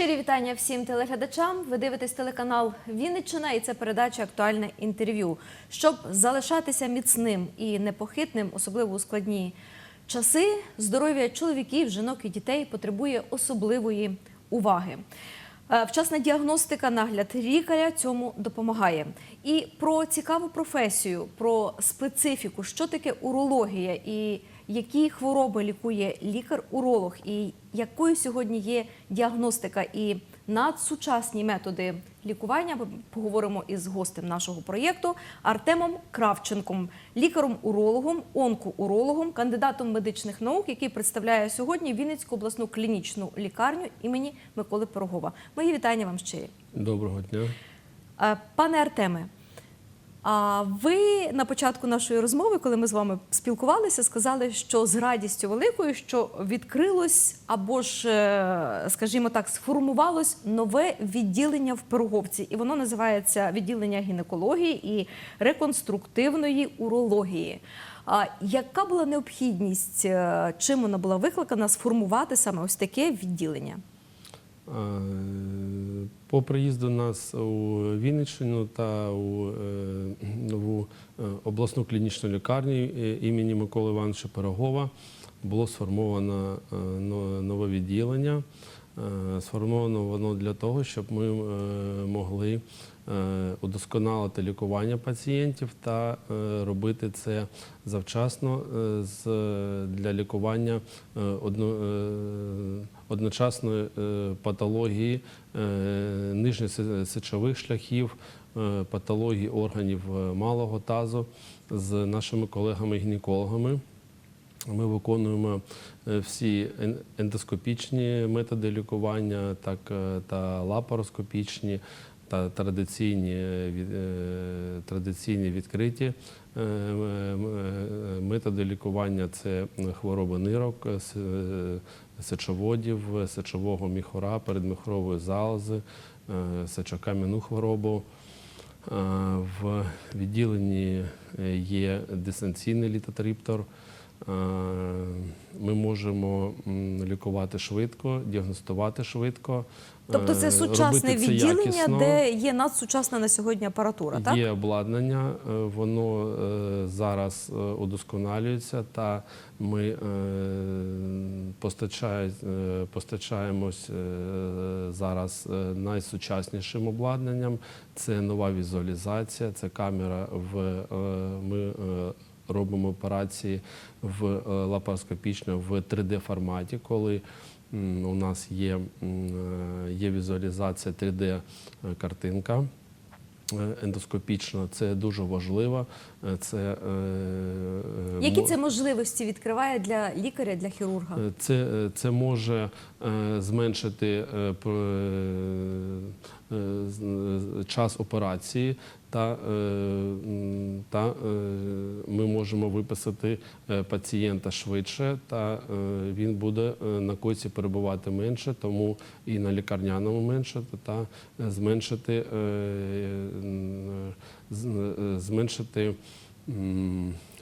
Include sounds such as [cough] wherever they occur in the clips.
Щирі вітання всім телеглядачам. Ви дивитесь телеканал Вінниччина і це передача Актуальне інтерв'ю. Щоб залишатися міцним і непохитним, особливо у складні часи, здоров'я чоловіків, жінок і дітей потребує особливої уваги. Е, Вчасна діагностика, нагляд лікаря цьому допомагає. І про цікаву професію, про специфіку, що таке урологія і які хвороби лікує лікар-уролог, і якою сьогодні є діагностика і надсучасні методи лікування. Ми поговоримо із гостем нашого проєкту Артемом Кравченком, лікаром-урологом, онкоурологом, кандидатом медичних наук, який представляє сьогодні Вінницьку обласну клінічну лікарню імені Миколи Пирогова. Мої вітання вам щирі. Доброго дня. Е, Пане Артеме, а ви на початку нашої розмови, коли ми з вами спілкувалися, сказали, що з радістю великою, що відкрилось або ж, е, скажімо так, сформувалось нове відділення в Пироговці, і воно називається відділення гінекології і реконструктивної урології. А яка була необхідність, е, чим вона була викликана сформувати саме ось таке відділення? Е, По приїзду нас у Вінниччину та у е, нову е, обласну клінічну лікарню е, імені Миколи Івановича Пирогова було сформовано е, нове відділення. Е, Сформовано воно для того, щоб ми е, могли е, удосконалити лікування пацієнтів та е, робити це завчасно е, для лікування е, одно, е, одночасної е, патології е, нижньосечових шляхів, е, патології органів е, малого тазу з нашими колегами-гінекологами. Ми виконуємо е, всі ен- ендоскопічні методи лікування, е, та лапароскопічні та традиційні, е, традиційні відкриті е, е, методи лікування це хвороби нирок, сечоводів, сечового міхура, передміхорової залози, сечокам'яну хворобу. В відділенні є дистанційний літотриптор. Е, Ми можемо лікувати швидко, діагностувати швидко. Тобто це е, сучасне це відділення, якісно. де є надсучасна на сьогодні апаратура, так? Є обладнання, е, воно зараз удосконалюється, та ми постачає- постачаємось зараз найсучаснішим обладнанням. Це нова візуалізація, це камера в ми робимо операції в е, лапароскопічно в 3D форматі, коли у нас є, е, є візуалізація 3D картинка е, ендоскопічно. Це дуже важливо. Це, Які це можливості відкриває для лікаря, для хірурга? Це, це може зменшити час операції, та, е, та е, ми можемо виписати е, пацієнта швидше, та е, він буде е, на койці перебувати менше, тому і на лікарняному менше, та е, зменшити, е, е, зменшити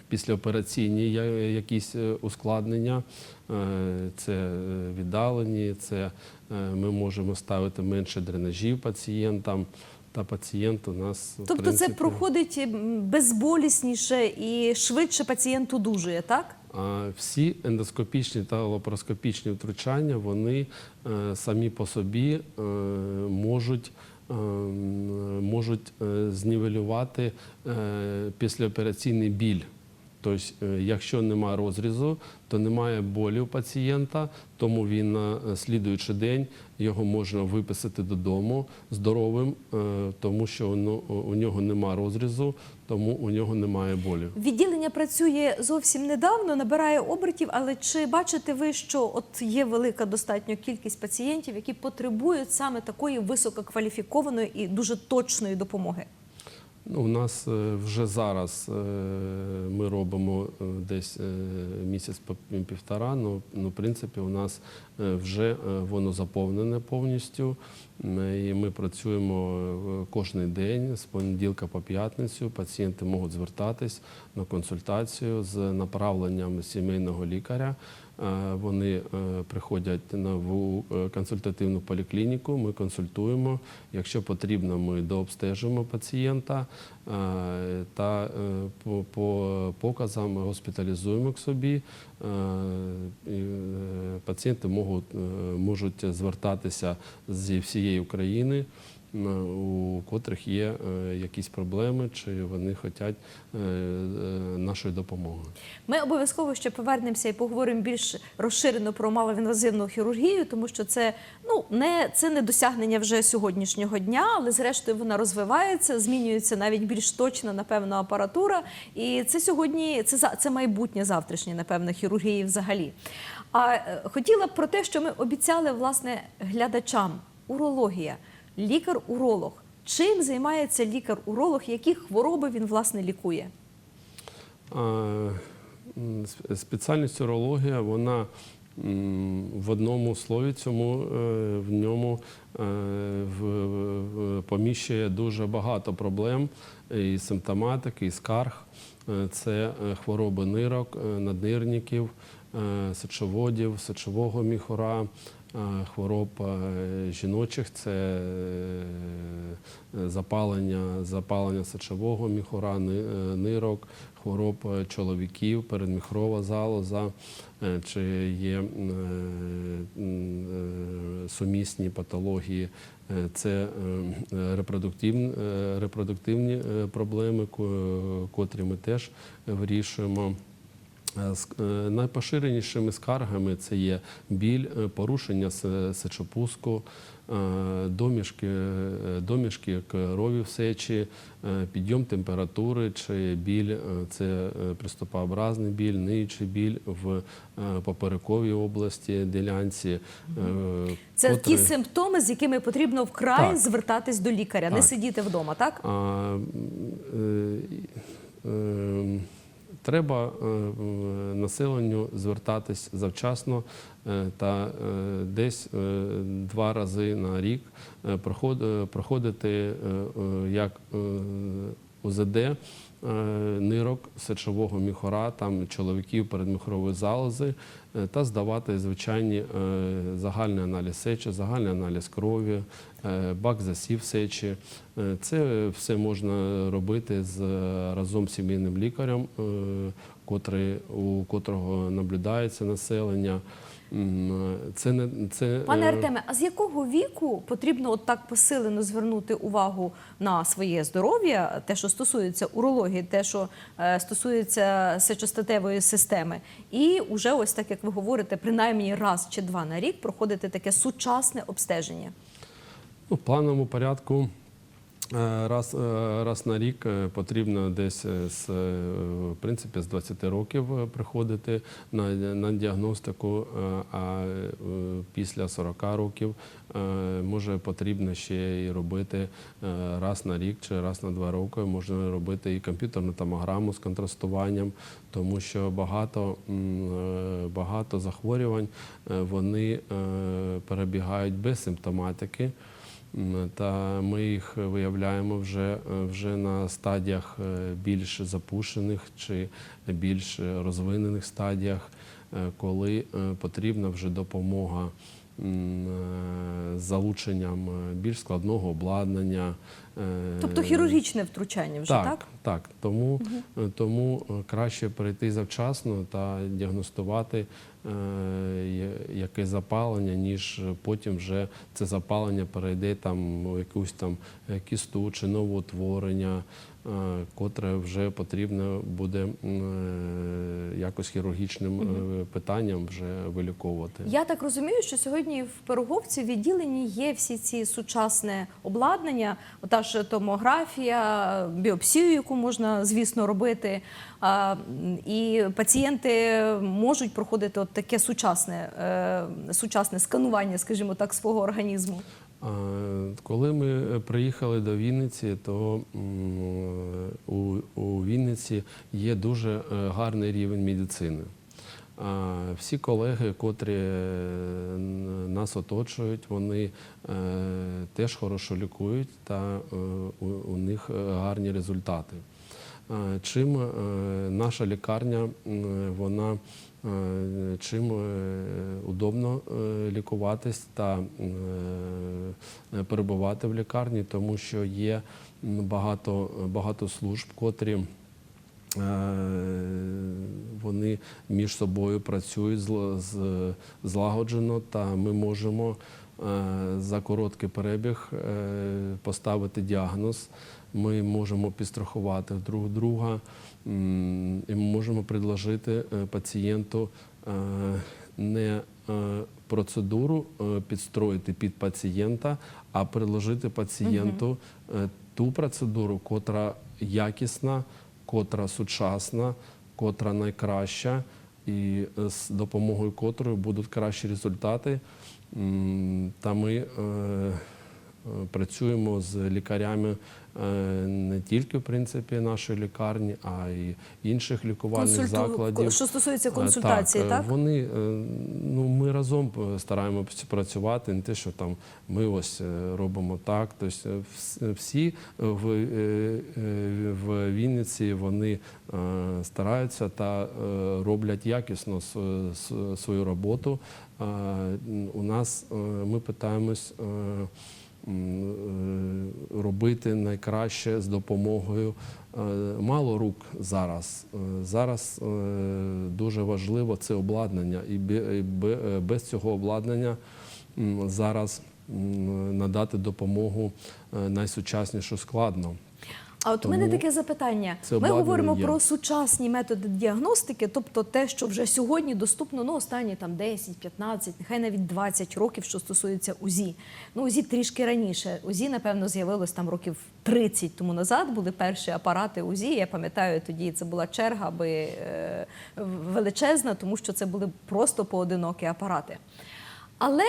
післяопераційні якісь е, ускладнення. Е, Це е, віддалені, це ми можемо ставити менше дренажів пацієнтам. Та пацієнт у нас в Тобто принципі, це проходить безболісніше і швидше пацієнт одужує, так? Всі ендоскопічні та лапароскопічні втручання вони самі по собі можуть, можуть знівелювати післяопераційний біль. Тобто, якщо немає розрізу, то немає болі у пацієнта, тому він на е, слідуючий день його можна виписати додому здоровим, е, тому що у нього немає розрізу, тому у нього немає болю. Відділення працює зовсім недавно, набирає обертів, але чи бачите ви, що от є велика достатньо кількість пацієнтів, які потребують саме такої висококваліфікованої і дуже точної допомоги? У нас е, вже зараз е, ми робимо е, десь місяць півтора. Ну, ну, в принципі, у нас вже воно заповнене повністю. І ми працюємо кожен день з понеділка по п'ятницю. Пацієнти можуть звертатись на консультацію з направленням сімейного лікаря. Е, Вони е, приходять на е, консультативну поліклініку. Ми консультуємо. Якщо потрібно, ми дообстежуємо пацієнта та по, по показам госпіталізуємо к собі. Пацієнти можуть, звертатися зі всієї України, у котрих є е, якісь проблеми, чи вони хочуть е, е, нашої допомоги. Ми обов'язково ще повернемося і поговоримо більш розширено про малоінвазивну хірургію, тому що це ну не це не досягнення вже сьогоднішнього дня, але зрештою вона розвивається, змінюється навіть більш точно, напевно, апаратура. І це сьогодні це це майбутнє завтрашнє, напевно, хірургії взагалі. А хотіла б про те, що ми обіцяли власне глядачам: урологія, лікар-уролог. Чим займається лікар-уролог? Які хвороби він власне лікує? Спеціальність урологія, вона в одному слові цьому е, в ньому е, поміщує дуже багато проблем і симптоматики, і скарг. Е, Це е, хвороби нирок, е, наднирників, е, сечоводів, сечового міхура, е, хвороб е, жіночих, це е, запалення, запалення сечового міхура, е, нирок, хвороб е, чоловіків, передміхрова залоза, е, чи є е, е, сумісні патології. Е, Це е, репродуктивні, е, репродуктивні е, проблеми, ко- котрі ми теж вирішуємо. Е, е, Найпоширенішими скаргами це є біль, е, порушення сечопуску, е, домішки, е, домішки крові в сечі, е, підйом температури чи біль, е, це е, приступообразний біль, ниючий біль в е, поперековій області, ділянці. е, Це котрі- ті симптоми, з якими потрібно вкрай Так. звертатись до лікаря, не сидіти вдома, так? А, м, е, е, Треба е, населенню звертатись завчасно е, та е, десь два рази на рік проход- проходити як е, нирок сечового міхора, там чоловіків передміхорової залози е, та здавати звичайні е, загальний аналіз сечі, загальний аналіз крові, е, бак засів сечі. Е, Це все можна робити з разом з сімейним лікарем, е, котрий, у котрого наблюдається населення. Це не це Пане е, Артеме, а з якого віку потрібно от так посилено звернути увагу на своє здоров'я, те, що стосується урології, те, що е, стосується сечостатевої системи, і уже ось так як ви говорите, принаймні раз чи два на рік проходити таке сучасне обстеження. Ну, в плановому порядку раз, е, раз на рік е, потрібно десь е, з, е, в принципі, з 20 років е, приходити на, на діагностику, е, а е, після 40 років е, може потрібно ще і робити е, раз на рік чи раз на два роки. Можна робити і комп'ютерну томограму з контрастуванням, тому що багато, е, багато захворювань е, вони е, перебігають без симптоматики. Та ми їх виявляємо вже, е, вже на стадіях е, більш запущених чи більш розвинених стадіях, е, коли потрібна вже допомога з залученням більш складного обладнання. Тобто хірургічне втручання вже так? так, так. Тому, е, тому краще прийти завчасно та діагностувати е, я- яке запалення, ніж потім вже це запалення перейде там у якусь там кісту чи новоутворення, котре вже потрібно буде е, якось хірургічним е, питанням вже виліковувати. Я так розумію, що сьогодні в Пироговці відділенні є всі ці сучасне обладнання, ота ж томографія, біопсію, яку можна, звісно, робити. І пацієнти можуть проходити от таке сучасне, е, сучасне сканування, скажімо так, свого організму. Коли ми е, приїхали до Вінниці, то у, у Вінниці є дуже е, гарний рівень медицини. Всі колеги, котрі е, нас оточують, вони е, теж хорошо лікують та е, у, них е, гарні результати. Е, Чим е, наша лікарня, вона е, чим е, удобно е, лікуватись та е, перебувати в лікарні, тому що є багато, багато служб, котрі Е, вони між собою працюють злагоджено, та ми можемо е, за короткий перебіг е, поставити діагноз. Ми можемо підстрахувати друг друга і ми можемо предложити е, пацієнту е, не е, процедуру е, підстроїти під пацієнта, а предложити пацієнту е, ту процедуру, котра якісна, котра сучасна, котра найкраща, і е, з допомогою котрої будуть кращі результати. Та ми е, працюємо з лікарями е, не тільки в принципі нашої лікарні, а й інших лікувальних Консульту- закладів. Що стосується Е, консультації, е, так? Вони ну ми разом стараємося працювати, не те, що там ми ось робимо так. Тобто всі в, в Вінниці вони стараються та роблять якісно свою роботу. У нас ми питаємось. Е, робити найкраще з допомогою е, мало рук зараз. Е, Зараз дуже важливо це обладнання, і бе- і без цього обладнання зараз надати допомогу найсучаснішу складно. А от у мене таке запитання. Ми говоримо є. про сучасні методи діагностики, тобто те, що вже сьогодні доступно ну, останні там 10, 15, нехай навіть 20 років, що стосується УЗІ. Ну, УЗІ трішки раніше. УЗІ, напевно, з'явилось там років 30 тому назад. Були перші апарати УЗІ. Я пам'ятаю, тоді це була черга би е, величезна, тому що це були просто поодинокі апарати. Але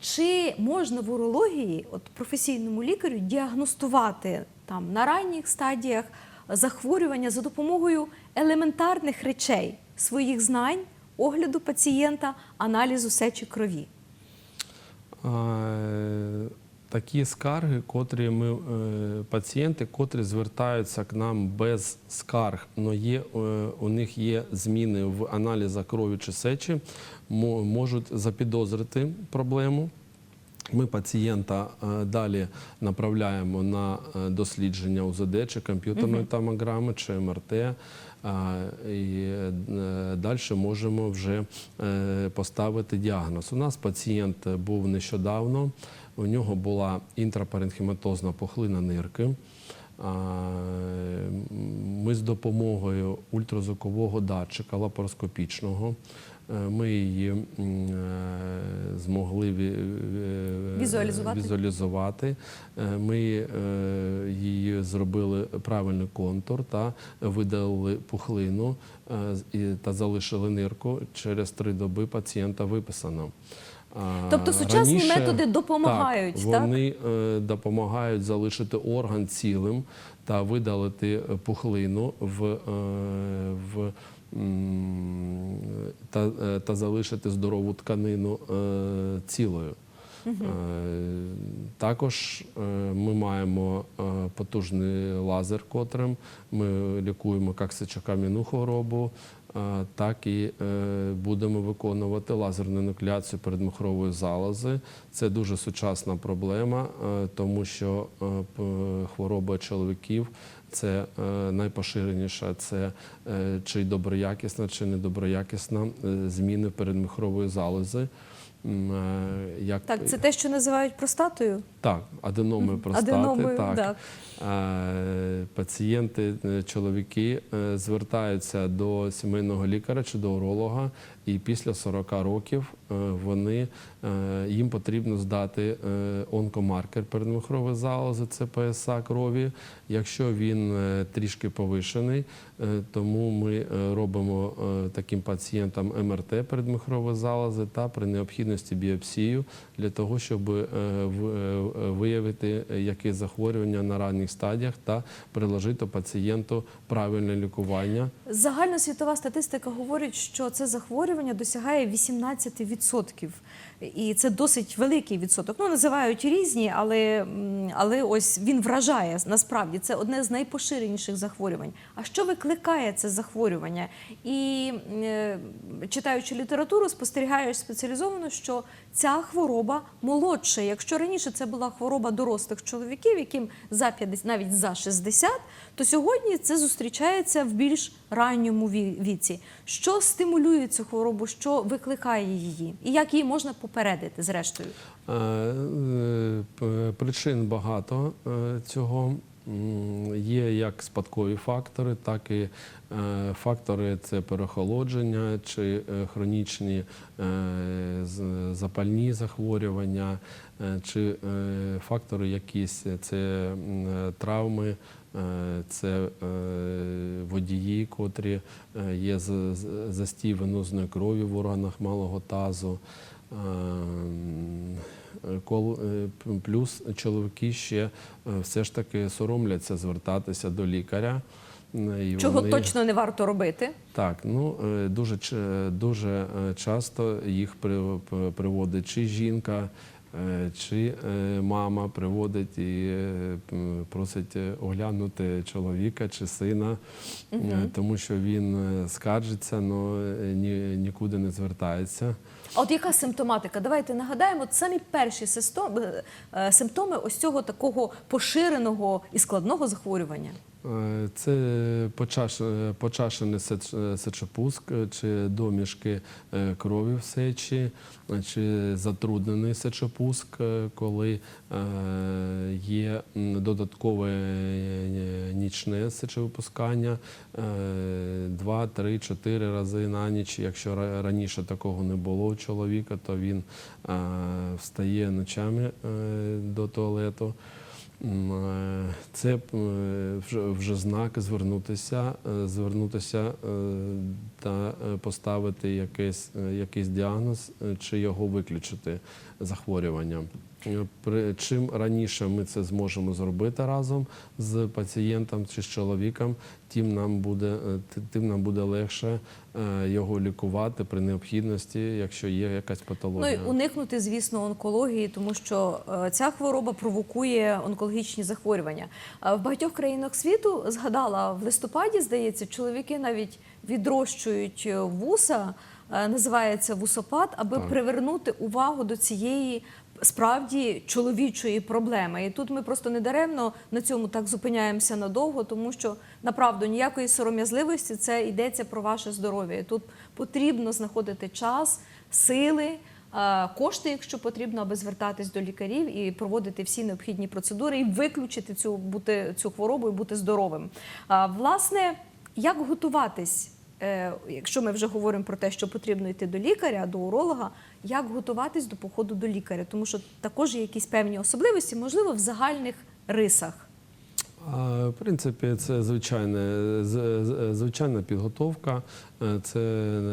чи можна в урології, от професійному лікарю, діагностувати там на ранніх стадіях захворювання за допомогою елементарних речей своїх знань, огляду пацієнта, аналізу сечі крові? Такі скарги, котрі ми е, пацієнти, котрі звертаються к нам без скарг, але є е, у них є зміни в аналізах крові чи сечі, можуть запідозрити проблему. Ми пацієнта е, далі направляємо на дослідження УЗД чи комп'ютерної томограми чи МРТ. І далі можемо вже поставити діагноз. У нас пацієнт був нещодавно, у нього була інтрапаренхематозна пухлина нирки. Ми з допомогою ультразвукового датчика лапароскопічного е, ми її е, змогли е, Візуалізувати. візуалізувати. Ми її зробили правильний контур та видалили пухлину та залишили нирку. Через три доби пацієнта виписано. Тобто сучасні методи допомагають, так? Вони е, допомагають залишити орган цілим та видалити е, пухлину в, е, в та, е, та залишити здорову тканину е, цілою. Е, Також е, ми маємо е, потужний лазер, котрим ми лікуємо як сечокам'яну хворобу, е, так і е, будемо виконувати лазерну нукляцію передмухрової залози. Це дуже сучасна проблема, е, тому що е, хвороба чоловіків це е, найпоширеніша, це е, чи доброякісна, чи недоброякісна е, зміни передмухрової залози. Е, Як Так, це те, що називають простатою. так, аденоми простати. Аденоми, так. так. Е, Пацієнти, е, чоловіки звертаються до сімейного лікаря чи до уролога, і після 40 років е, вони, е, їм потрібно здати е, онкомаркер передмихрової залози, це ПСА крові. Якщо він трішки повишений, тому ми робимо таким пацієнтам МРТ передмихрової залози та при необхідності біопсію для того, щоб е, е, виявити е, якесь захворювання на ранніх стадіях та приложити пацієнту правильне лікування. Загальносвітова статистика говорить, що це захворювання досягає 18%. І це досить великий відсоток. Ну, називають різні, але, але ось він вражає насправді. Це одне з найпоширеніших захворювань. А що викликає це захворювання? І читаючи літературу, спостерігаєш спеціалізовано, що ця хвороба молодша. Якщо раніше це була хвороба дорослих чоловіків, яким за 50, навіть за 60, то сьогодні це зустрічається в більш ранньому ві- віці. Що стимулює цю хворобу, що викликає її, і як її можна попередити, зрештою? Е, е, Причин багато е, цього. Є як спадкові фактори, так і е, фактори це переохолодження чи е, хронічні е, запальні захворювання, чи фактори якісь це травми, це водії, котрі є застій венозної крові в органах малого тазу. Ем, кол- е, Плюс чоловіки ще е, все ж таки соромляться звертатися до лікаря. Е, і Чого вони- точно не варто робити? так, ну е, дуже дуже е, часто їх приводить чи жінка, е, чи е, мама приводить і е, просить е, оглянути чоловіка чи сина, е, тому що він е, скаржиться, але нікуди не звертається. А от яка симптоматика? Давайте нагадаємо, от самі перші е, симптоми ось цього такого поширеного і складного захворювання. Е, Це почашений сечопуск е, чи домішки е, крові в сечі, чи затруднений сечопуск, коли є додаткове нічне сечовипускання е, два, три, чотири рази на ніч. Якщо раніше такого не було у чоловіка, то він встає ночами до туалету. Е, Це е, вже, знак звернутися, е, звернутися та поставити якийсь, якийсь діагноз чи його виключити захворювання. Е, чим раніше ми це зможемо зробити разом з пацієнтом чи з чоловіком, тим нам буде е, тим нам буде легше е, його лікувати при необхідності, якщо є якась патологія. Ну і уникнути, звісно, онкології, тому що ця хвороба провокує онкологічні захворювання. В багатьох країнах світу згадала в листопаді, здається, чоловіки навіть відрощують вуса, називається вусопад, аби Так. привернути увагу до цієї. Справді чоловічої проблеми, і тут ми просто недаремно на цьому так зупиняємося надовго, тому що направду ніякої сором'язливості це йдеться про ваше здоров'я. Тут потрібно знаходити час, сили, е, кошти, якщо потрібно, аби звертатись до лікарів і проводити всі необхідні процедури і виключити цю бути цю хворобу і бути здоровим. Власне, як готуватись? Е, Якщо ми вже говоримо про те, що потрібно йти до лікаря, до уролога, як готуватись до походу до лікаря? Тому що також є якісь певні особливості, можливо, в загальних рисах. В принципі, це звичайне, з- з- звичайна підготовка, це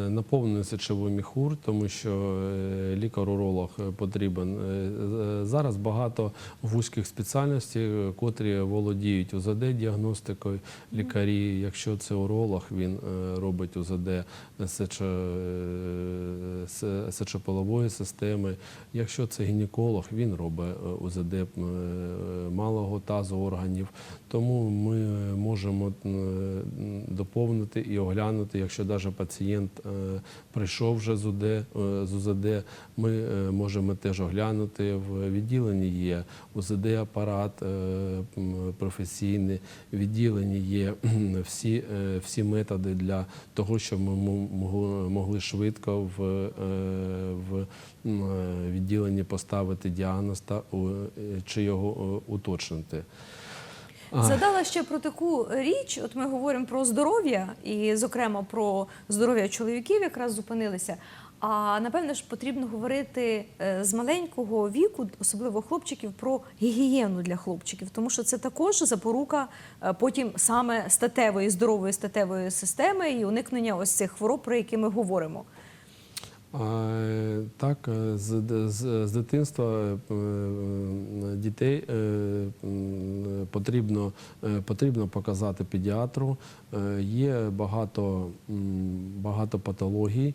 наповнений сечовий міхур, тому що е, лікар-уролог потрібен. Е, Зараз багато вузьких спеціальностей, е, котрі володіють УЗД-діагностикою. Лікарі, якщо це уролог, він е, робить УЗД сечо, е, сечополової системи. Якщо це гінеколог, він робить е, УЗД е, малого тазу органів. Тому ми можемо е, доповнити і оглянути, якщо навіть пацієнт е, прийшов вже з УЗД, е, з УЗД, ми е, можемо теж оглянути. В відділенні є УЗД-апарат професійний, в відділенні є [clears throat] всі, методи для того, щоб ми могли- швидко в, в відділенні поставити діагноз та чи його уточнити. А. Згадала ще про таку річ. От ми говоримо про здоров'я, і, зокрема, про здоров'я чоловіків якраз зупинилися. А напевне ж потрібно говорити е, з маленького віку, особливо хлопчиків, про гігієну для хлопчиків, тому що це також запорука е, потім саме статевої, здорової статевої системи і уникнення ось цих хвороб, про які ми говоримо. Так, е, з, з, з дитинства е, дітей е, потрібно, потрібно показати педіатру. Є багато, багато патологій,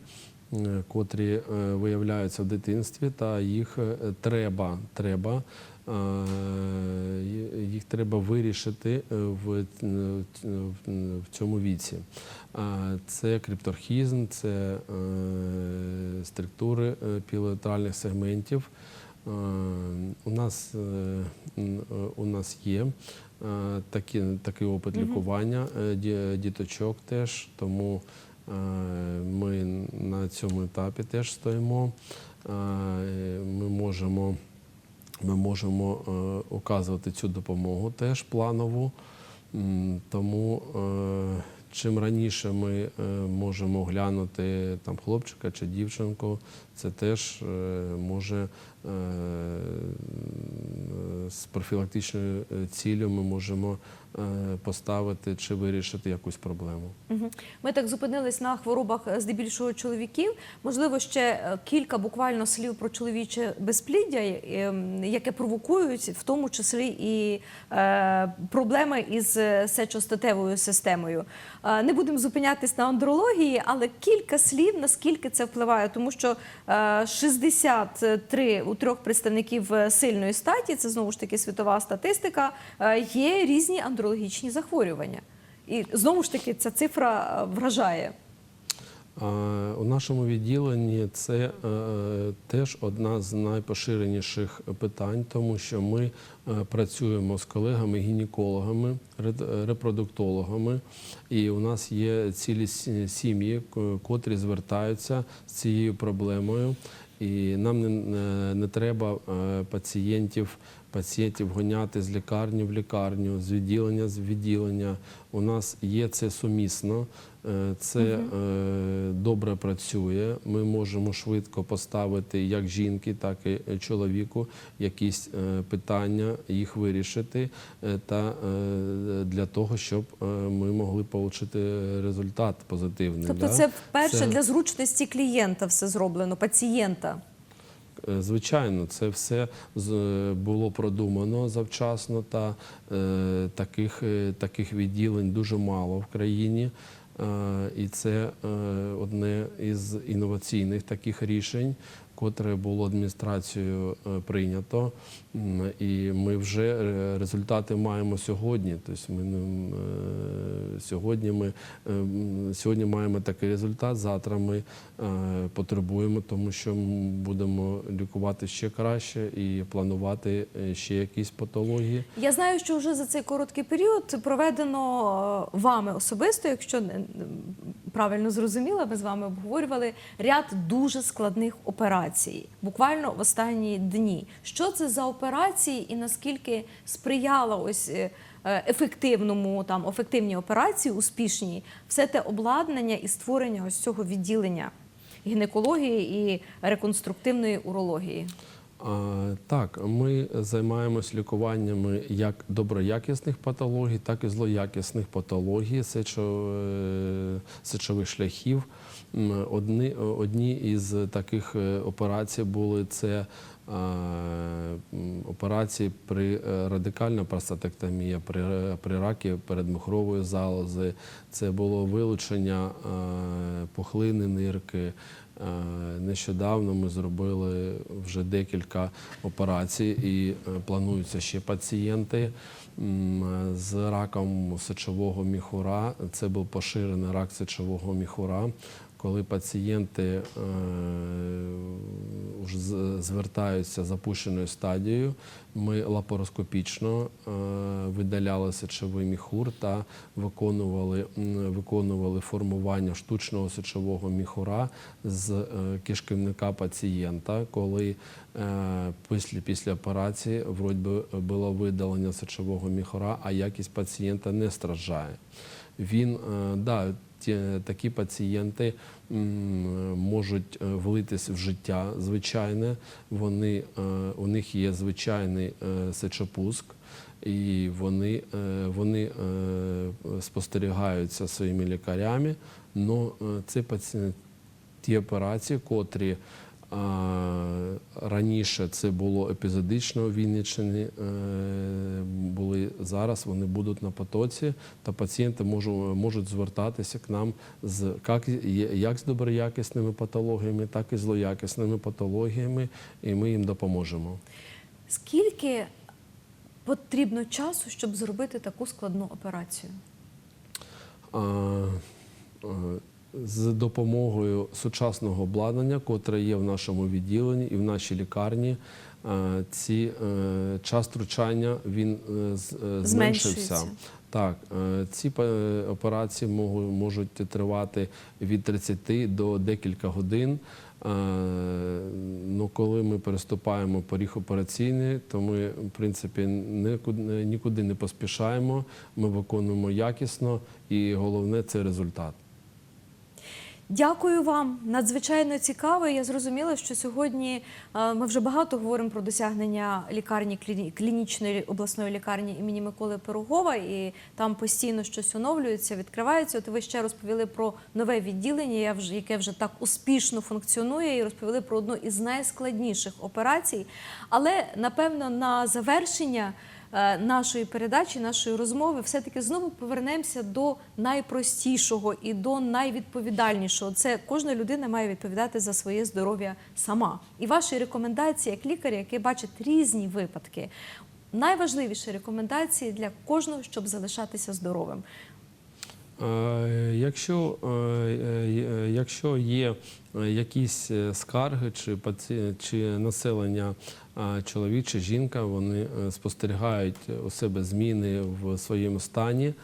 котрі виявляються в дитинстві, та їх треба, треба їх треба вирішити е, в, е, в- цьому віці. Це крипторхізм, це е, структури е, пілотральних сегментів. Е, У нас, е, е, у нас є е, такі, такий опит лікування е, ді- діточок теж, тому е, ми на цьому етапі теж стоїмо. Е, Ми можемо ми можемо е, оказувати цю допомогу теж планову. Тому е, чим раніше ми е, можемо глянути там хлопчика чи дівчинку, це теж може з профілактичною ціллю ми можемо поставити чи вирішити якусь проблему. Ми так зупинились на хворобах е, здебільшого чоловіків. Можливо, ще е, кілька буквально слів про чоловіче безпліддя, е, яке провокують в тому числі і е, проблеми із е, сечостатевою системою. Е, Не будемо зупинятись на андрології, але кілька слів, наскільки це впливає, тому що е, 63 у трьох представників е, сильної статі, це знову ж таки світова статистика, е, є різні андрологічні захворювання. І знову ж таки ця цифра е, вражає. У нашому відділенні це е, теж одна з найпоширеніших питань, тому що ми е, працюємо з колегами-гінекологами, репродуктологами, і у нас є цілі сім'ї, котрі звертаються з цією проблемою. І нам не, не, треба пацієнтів, пацієнтів гоняти з лікарні в лікарню, з відділення в відділення. У нас є це сумісно, е, це е, добре працює. Ми можемо швидко поставити як жінки, так і чоловіку якісь е, питання, їх вирішити, е, та е, для того, щоб е, ми могли отримати результат позитивний. Тобто, да? це вперше Це- для зручності клієнта все зроблено, пацієнта. Е, Звичайно, це все було продумано завчасно, та е, таких, е, таких відділень дуже мало в країні. Е, і це е, одне із інноваційних таких рішень, котре було адміністрацією е, прийнято. І ми вже е, результати маємо сьогодні. Тобто ми е, сьогодні ми сьогодні маємо такий результат. Завтра ми потребуємо, тому що будемо лікувати ще краще і планувати ще якісь патології. Я знаю, що вже за цей короткий період проведено вами особисто, якщо правильно зрозуміла, ми з вами обговорювали ряд дуже складних операцій, буквально в останні дні. Що це за операції і наскільки сприяла ось е, е, ефективному там ефективній операції, успішній, все те обладнання і створення ось цього відділення гінекології і реконструктивної урології? Так, ми займаємось лікуваннями як доброякісних патологій, так і злоякісних патологій е, сечових шляхів. Одні, одні із таких е, операцій були це операції при е, радикальна простатектомія, при, е, при ракі передмухрової залози. Це було вилучення е, пухлини нирки. Е, Нещодавно ми зробили вже декілька операцій і е, плануються ще пацієнти з раком сечового міхура. Це був поширений рак сечового міхура. Коли пацієнти вже звертаються запущеною стадією, ми лапароскопічно е, видаляли сечовий міхур та виконували, виконували формування штучного сечового міхура з е, кишківника пацієнта, коли е, після, після операції вроді було видалення сечового міхура, а якість пацієнта не страждає. Він, да, ті, такі пацієнти можуть е, влитись в життя звичайне. Вони, е, у них є звичайний е, сечопуск, і вони, е, вони е, спостерігаються своїми лікарями. Но е, це ті операції, котрі раніше це було епізодично у Вінниччині, е, були зараз, вони будуть на потоці, та пацієнти можу- можуть звертатися к нам з як, як з доброякісними патологіями, так і злоякісними патологіями, і ми їм допоможемо. Скільки потрібно часу, щоб зробити таку складну операцію? А, е, з допомогою сучасного обладнання, котре є в нашому відділенні і в нашій лікарні, е, ці е, час втручання він е, зменшився. Так, ці операції можуть тривати від 30 до декілька годин. Ну, коли ми переступаємо поріг операційний, то ми, в принципі, нікуди не поспішаємо, ми виконуємо якісно і головне це результат. Дякую вам. Надзвичайно цікаво. Я зрозуміла, що сьогодні е, ми вже багато говоримо про досягнення лікарні кліні- клінічної обласної лікарні імені Миколи Пирогова, і там постійно щось оновлюється, відкривається. От ви ще розповіли про нове відділення, яке вже так успішно функціонує, і розповіли про одну із найскладніших операцій. Але напевно на завершення нашої передачі, нашої розмови, все-таки знову повернемося до найпростішого і до найвідповідальнішого. Це кожна людина має відповідати за своє здоров'я сама. І ваші рекомендації як лікаря, який бачить різні випадки. Найважливіші рекомендації для кожного, щоб залишатися здоровим. Е, Якщо, е, е, якщо є якісь скарги чи, чи населення чоловік чи жінка, вони спостерігають у себе зміни в своєму стані,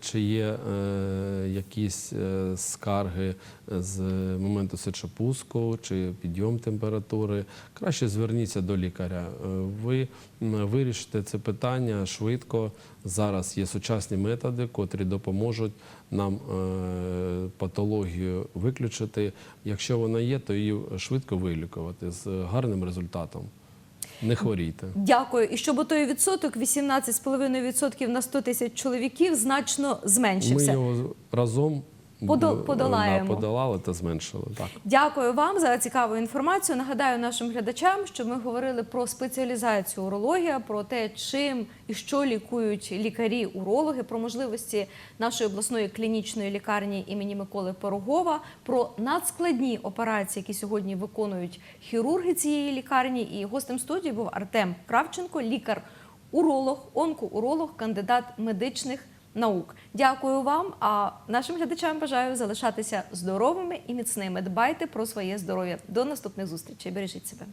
чи є е, якісь е, скарги з моменту сечопуску чи підйом температури, краще зверніться до лікаря. Е, Ви вирішите це питання швидко. Зараз є сучасні методи, котрі допоможуть нам е, патологію виключити. Якщо вона є, то її швидко вилікувати з гарним результатом. Не хворійте. Дякую. І щоб той відсоток 18,5% на 100 тисяч чоловіків значно Ми його разом Подо- подолаємо. да, подолали та зменшили. Так. Дякую вам за цікаву інформацію. Нагадаю нашим глядачам, що ми говорили про спеціалізацію урологія, про те, чим і що лікують лікарі-урологи, про можливості нашої обласної клінічної лікарні імені Миколи Пирогова, про надскладні операції, які сьогодні виконують хірурги цієї лікарні. І гостем студії був Артем Кравченко, лікар-уролог, онкоуролог, кандидат медичних наук. Дякую вам. А нашим глядачам бажаю залишатися здоровими і міцними. Дбайте про своє здоров'я. До наступних зустрічей. Бережіть себе.